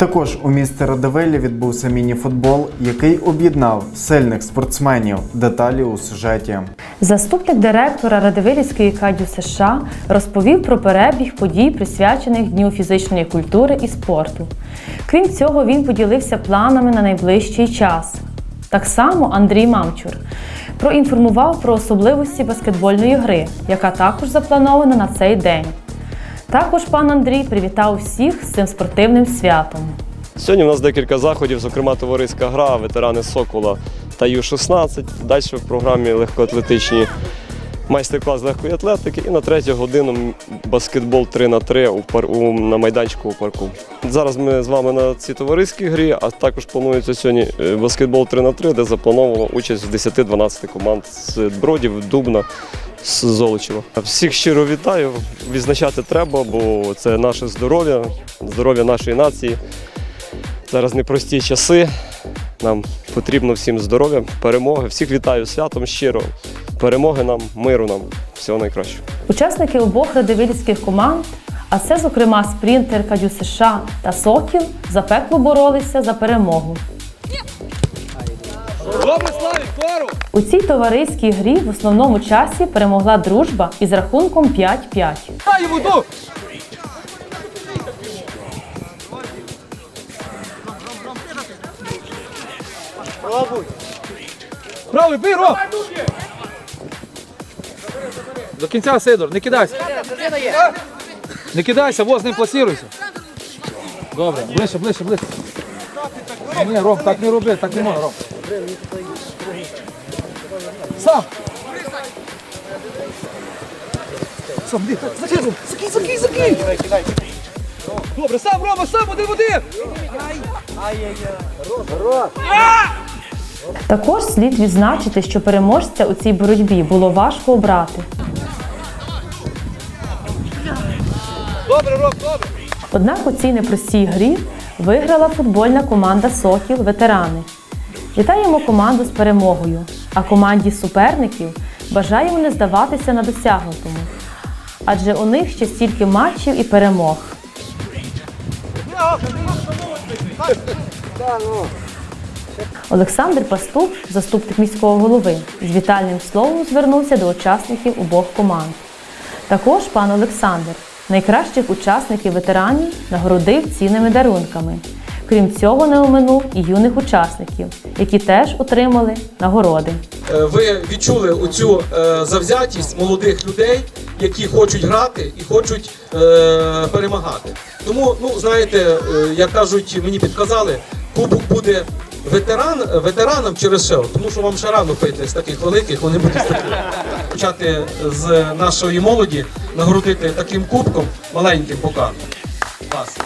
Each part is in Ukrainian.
Також у місті Радивилі відбувся міні-футбол, який об'єднав сильних спортсменів. Деталі у сюжеті. Заступник директора Радивилівської кадю США розповів про перебіг подій, присвячених Дню фізичної культури і спорту. Крім цього, він поділився планами на найближчий час. Так само Андрій Мамчур проінформував про особливості баскетбольної гри, яка також запланована на цей день. Також пан Андрій привітав всіх з цим спортивним святом. Сьогодні у нас декілька заходів, зокрема товариська гра, ветерани Сокола та Ю-16. Далі в програмі легкоатлетичні майстер-клас легкої атлетики. І на третю годину баскетбол 3 на 3 у пар... у... на майданчику у парку. Зараз ми з вами на цій товариській грі, а також планується сьогодні е, баскетбол 3 на 3 де заплановано участь в 10-12 команд з Бродів, Дубна. З Золочева. Всіх щиро вітаю. Відзначати треба, бо це наше здоров'я, здоров'я нашої нації. Зараз непрості часи. Нам потрібно всім здоров'я, перемоги. Всіх вітаю святом щиро. Перемоги нам, миру нам. Всього найкращого. Учасники обох радивилівських команд, а це, зокрема, спринтер Кадю США та Сокіл, запекло боролися за перемогу. У цій товариській грі в основному часі перемогла дружба із рахунком 5-5. Дай йому! Правий, бий, Ром! До кінця, Сидор, не кидайся. Не кидайся, воз ним пласіруйся. Добре, ближче, ближче, ближче. Ні, Ром, так не роби, так не можна, Ром. Сам! Сам, де? Закинь, закинь, закинь, закинь! Добре, сам, Рома, сам, один в один! Також слід відзначити, що переможця у цій боротьбі було важко обрати. Добре, Ром, добре! Однак у цій непростій грі виграла футбольна команда Сокіл ветерани. Вітаємо команду з перемогою, а команді суперників бажаємо не здаватися на досягнутому. Адже у них ще стільки матчів і перемог. Олександр Пастух, заступник міського голови, з вітальним словом звернувся до учасників обох команд. Також пан Олександр, найкращих учасників ветеранів, нагородив цінними дарунками. Крім цього, не оминув і юних учасників, які теж отримали нагороди. Е, ви відчули оцю е, завзятість молодих людей, які хочуть грати і хочуть е, перемагати. Тому, ну знаєте, як кажуть, мені підказали, кубок буде ветеран, ветеранам через шел, тому що вам ще рано пити з таких великих, вони будуть почати з нашої молоді нагородити таким кубком маленьким поки. Вас.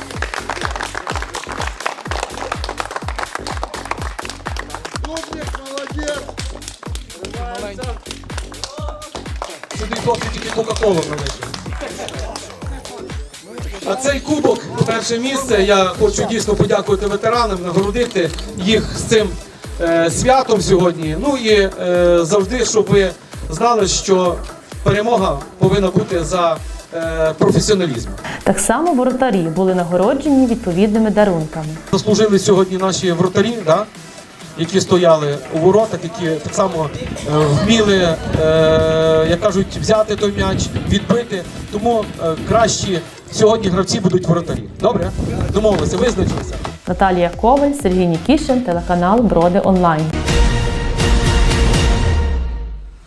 Сюди хлопці тільки Кока-Колу належить. А цей кубок, перше місце, я хочу дійсно подякувати ветеранам, нагородити їх з цим е, святом сьогодні. Ну і е, завжди, щоб ви знали, що перемога повинна бути за е, професіоналізм. Так само воротарі були нагороджені відповідними дарунками. Заслужили сьогодні наші вратарі, да? які стояли у воротах, які так само е, вміли, е, як кажуть, взяти той м'яч, відбити. Тому е, кращі сьогодні гравці будуть воротарі. Добре? Домовилися, визначилися. Наталія Коваль, Сергій Нікішин, телеканал Броди Онлайн.